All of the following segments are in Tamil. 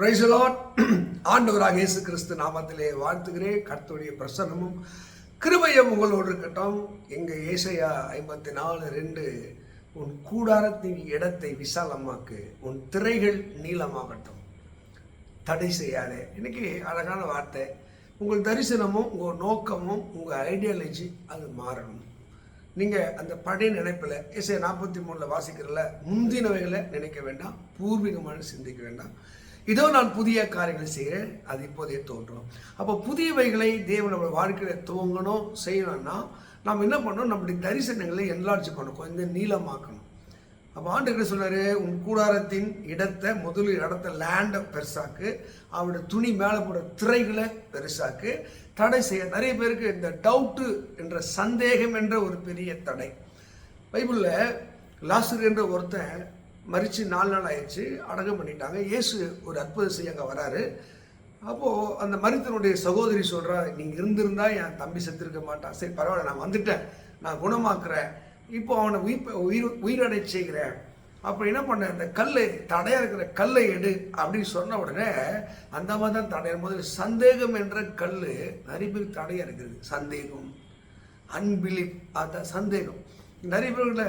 பிரைசலாட் ஆண்டவராக இயேசு கிறிஸ்து நாமத்திலே வாழ்த்துகிறேன். கர்த்தருடைய பிரசன்னமும் கிருபையும் உங்களோடு இருக்கட்டும். எங்கள் ஏசையா ஐம்பத்தி நாலு ரெண்டு உன் கூடாரத்தின் இடத்தை விசாலமாக்கு உன் திரைகள் நீளமாகட்டும். தடை செய்யாதே. இன்னைக்கு அழகான வார்த்தை. உங்கள் தரிசனமும் உங்கள் நோக்கமும் உங்கள் ஐடியாலஜி அது மாறணும். நீங்கள் அந்த பழைய நினைப்பில் இசை நாற்பத்தி மூணில் வாசிக்கிறல முந்தினவைகளை நினைக்க வேண்டாம். பூர்வீகமான சிந்திக்க வேண்டாம். இதோ நான் புதிய காரியங்களை செய்கிறேன். அது இப்போதே தோன்றும். அப்போ புதியவைகளை தேவன் நம்ம வாழ்க்கையில் துவங்கணும் செய்யணும்னா நாம் என்ன பண்ணணும்? நம்முடைய தரிசனங்களை என்லார்ஜ் பண்ணணும். கொஞ்சம் நீளமாக்கணும். அப்போ ஆண்டு சொன்னார்? உன் கூடாரத்தின் இடத்தை முதலில் இடத்த லேண்டை பெருசாக்கு. அவருடைய துணி மேலே போடுற திரைகளை பெருசாக்கு. தடை செய்ய நிறைய பேருக்கு இந்த டவுட்டு என்ற சந்தேகம் என்ற ஒரு பெரிய தடை. பைபிளில் லாசர் என்ற ஒருத்தன் மறித்து நாலு நாள் ஆயிடுச்சு அடக்கம் பண்ணிட்டாங்க. இயேசு ஒரு அற்புத செய்ய அங்கே வராரு. அப்போது அந்த மருத்துவனுடைய சகோதரி சொல்கிறா நீங்கள் இருந்திருந்தா என் தம்பி செத்துருக்க மாட்டான். சரி பரவாயில்ல நான் வந்துட்டேன். நான் குணமாக்குறேன். இப்போ அவனை உயிர் உயிர் உயிரடை செய்கிறேன். அப்போ என்ன பண்ண இந்த கல் தடையாக இருக்கிற கல்லை எடு. அப்படின்னு சொன்ன உடனே அந்த மாதிரி தான் தடையும் போது சந்தேகம் என்ற கல் நிறைய பேர் தடையாக இருக்குது. சந்தேகம் அன்பிலீஃப் அதான் சந்தேகம். நிறைய பேர்ல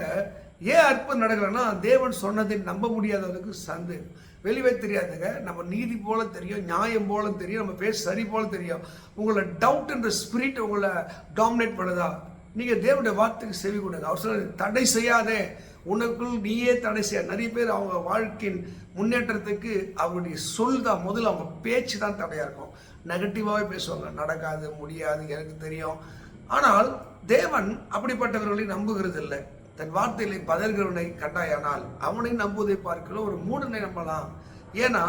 ஏன் அற்புதம் நடக்கலைன்னா தேவன் சொன்னதை நம்ப முடியாதவருக்கு சந்தேகம் வெளியே தெரியாதுங்க. நம்ம நீதி போல தெரியும் நியாயம் போல தெரியும் நம்ம பேச சரி போல தெரியும். உங்களை டவுட் என்ற ஸ்பிரிட் உங்களை டாமினேட் பண்ணுதா? நீங்கள் தேவனுடைய வார்த்தைக்கு செவி கொடுங்க. அவர் சொல்ல தடை செய்யாதே. உனக்குள் நீயே தடை செய்ய. நிறைய பேர் அவங்க வாழ்க்கையின் முன்னேற்றத்துக்கு அவருடைய சொல் தான் முதல்ல அவங்க பேச்சு தான் தடையாக இருக்கும். நெகட்டிவாகவே பேசுவாங்க. நடக்காது முடியாது எனக்கு தெரியும். ஆனால் தேவன் அப்படிப்பட்டவர்களை நம்புகிறது இல்லை தன் வார்த்தையிலே பதறுகிறவனை கண்டாயானால் அவனை நம்புவதை பார்க்கலாம் ஒரு மூடனை நம்பலாம். ஏன்னா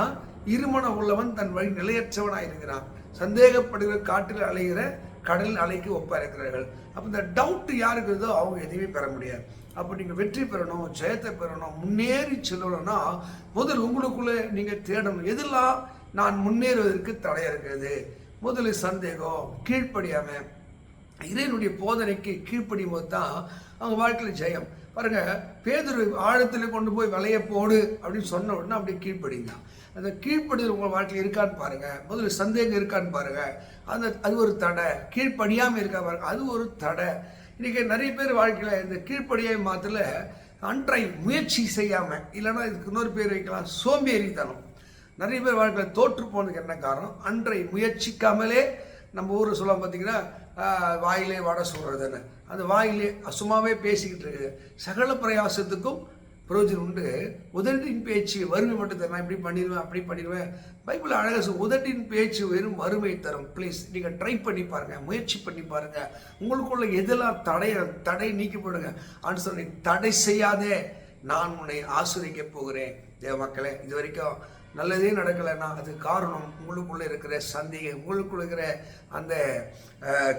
இருமணம் உள்ளவன் தன் வழி நிலையற்றவனாக இருக்கிறான். சந்தேகப்படுகிற காட்டில் அலைகிற கடல் அலைக்கு ஒப்பா இருக்கிறார்கள் அப்போ இந்த டவுட் யாருக்கு அவங்க எதுவுமே பெற முடியாது. அப்போ நீங்கள் வெற்றி பெறணும் ஜெயத்தை பெறணும் முன்னேறி செல்லணும்னா முதல் உங்களுக்குள்ளே நீங்கள் தேடணும். எதெல்லாம் நான் முன்னேறுவதற்கு தடையாக இருக்கிறது? முதலில் சந்தேகம் கீழ்ப்படியாமல் இறைவனுடைய போதனைக்கு கீழ்ப்படியும் போது தான் அவங்க வாழ்க்கையில் ஜெயம். பாருங்க பேதுரு ஆழத்தில் கொண்டு போய் வலைய போடு அப்படின்னு சொன்ன உடனே அப்படியே கீழ்ப்படிந்தான். அந்த கீழ்ப்படுதல் உங்கள் வாழ்க்கையில் இருக்கான்னு பாருங்க. முதல்ல சந்தேகம் இருக்கான்னு பாருங்க. அந்த அது ஒரு தடை. கீழ்ப்படியாமல் இருக்கா பாருங்க. அது ஒரு தடை. இன்றைக்கி நிறைய பேர் வாழ்க்கையில் இந்த கீழ்ப்படியாய் மாத்திர அன்றை முயற்சி செய்யாமல் இல்லைன்னா இதுக்கு இன்னொரு பேர் வைக்கலாம் சோம்பேறித்தனம். நிறைய பேர் வாழ்க்கையில் தோற்று போனதுக்கு என்ன காரணம்? அன்றை முயற்சிக்காமலே நம்ம ஊரில் சொல்லலாம் பார்த்தீங்கன்னா வாயிலே வடை சொல்கிறதுன்னு அந்த வாயிலே சும்மாவே பேசிக்கிட்டு இருக்கு. சகல பிரயாசத்துக்கும் பிரயோஜனம் உண்டு. உதட்டின் பேச்சு வறுமை மட்டும் தரும் நான் இப்படி பண்ணிடுவேன் அப்படி பண்ணிடுவேன். பைபிள் அழகாக உதட்டின் பேச்சு வெறும் வறுமை தரும். ப்ளீஸ் நீங்கள் ட்ரை பண்ணி பாருங்கள் முயற்சி பண்ணி பாருங்கள் உங்களுக்குள்ள எதெல்லாம் தடைய தடை நீக்கப்படுங்க ஆண்டு சொல்லி தடை செய்யாதே. நான் உன்னை ஆசிரிக்க போகிறேன். தேவ மக்களே இது வரைக்கும் நல்லதே நடக்கலைன்னா அது காரணம் உங்களுக்குள்ளே இருக்கிற சந்தேகம் உங்களுக்குள்ள இருக்கிற அந்த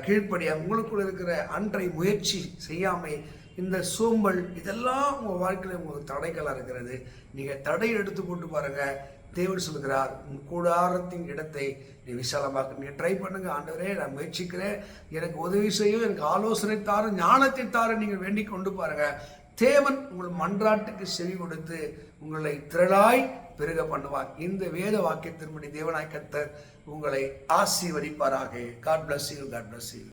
கீழ்ப்படியாக உங்களுக்குள்ளே உங்களுக்குள்ள இருக்கிற அன்றை முயற்சி செய்யாமை இந்த சோம்பல் இதெல்லாம் உங்கள் வாழ்க்கையில் உங்களுக்கு தடைகளாக இருக்கிறது. நீங்கள் தடை எடுத்து கொண்டு பாருங்கள் தேவன் சொல்கிறார் உன் கூடாரத்தின் இடத்தை நீ விசாலமாக்க. நீ ட்ரை பண்ணுங்க ஆண்டவரே நான் முயற்சிக்கிறேன். எனக்கு உதவி செய்யும் எனக்கு ஆலோசனை தாரும் ஞானத்தை தாரும் நீங்கள் வேண்டி கொண்டு பாருங்க. தேவன் உங்கள் மன்றாட்டுக்கு செவி கொடுத்து உங்களை திரளாய் பெருக பண்ணுவார். இந்த வேத வாக்கியத்தின்படி தேவனாய் கர்த்தர் உங்களை ஆசீர்வதிப்பாராக. God bless you God bless you